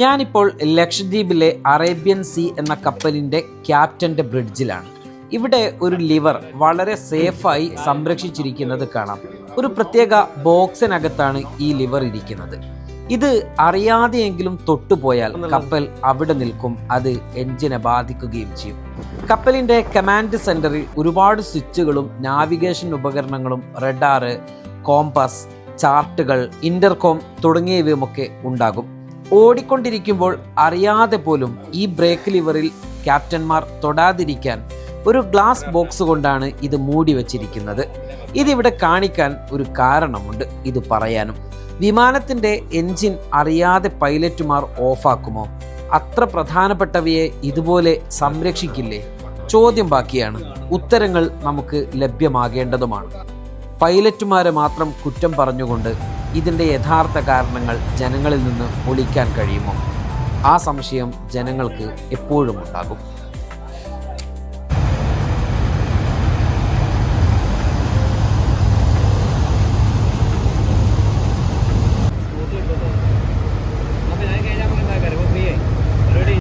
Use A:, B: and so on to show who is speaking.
A: ഞാനിപ്പോൾ ലക്ഷദ്വീപിലെ Arabian sea എന്ന കപ്പലിന്റെ ക്യാപ്റ്റന്റെ ബ്രിഡ്ജിലാണ്. ഇവിടെ ഒരു ലിവർ വളരെ സേഫായി സംരക്ഷിച്ചിരിക്കുന്നത് കാണാം. ഒരു പ്രത്യേക ബോക്സിനകത്താണ് ഈ ലിവർ ഇരിക്കുന്നത്. ഇത് അറിയാതെയെങ്കിലും തൊട്ടുപോയാൽ കപ്പൽ അവിടെ നിൽക്കും അത് എഞ്ചിനെ ബാധിക്കുകയും ചെയ്യും. കപ്പലിന്റെ കമാൻഡ് സെന്ററിൽ ഒരുപാട് സ്വിച്ചുകളും നാവിഗേഷൻ ഉപകരണങ്ങളും റഡാറ് കോമ്പസ് ചാർട്ടുകൾ ഇന്റർകോം തുടങ്ങിയവയുമൊക്കെ ഉണ്ടാകും. ഓടിക്കൊണ്ടിരിക്കുമ്പോൾ അറിയാതെ പോലും ഈ ബ്രേക്ക് ലിവറിൽ ക്യാപ്റ്റന്മാർ തൊടാതിരിക്കാൻ ഒരു ഗ്ലാസ് ബോക്സ് കൊണ്ടാണ് ഇത് മൂടി വച്ചിരിക്കുന്നത്. ഇതിവിടെ കാണിക്കാൻ ഒരു കാരണമുണ്ട് ഇത് പറയാനും. വിമാനത്തിന്റെ എൻജിൻ അറിയാതെ പൈലറ്റുമാർ ഓഫാക്കുമോ? അത്ര പ്രധാനപ്പെട്ടവയെ ഇതുപോലെ സംരക്ഷിക്കില്ലേ? ചോദ്യം ബാക്കിയാണ്. ഉത്തരങ്ങൾ നമുക്ക് ലഭ്യമാകേണ്ടതുമാണ്. പൈലറ്റുമാരെ മാത്രം കുറ്റം പറഞ്ഞുകൊണ്ട് ഇതിന്റെ യഥാർത്ഥ കാരണങ്ങൾ ജനങ്ങളിൽ നിന്ന് ഒളിക്കാൻ കഴിയുമോ? ആ സംശയം ജനങ്ങൾക്ക് എപ്പോഴും ഉണ്ടാകും.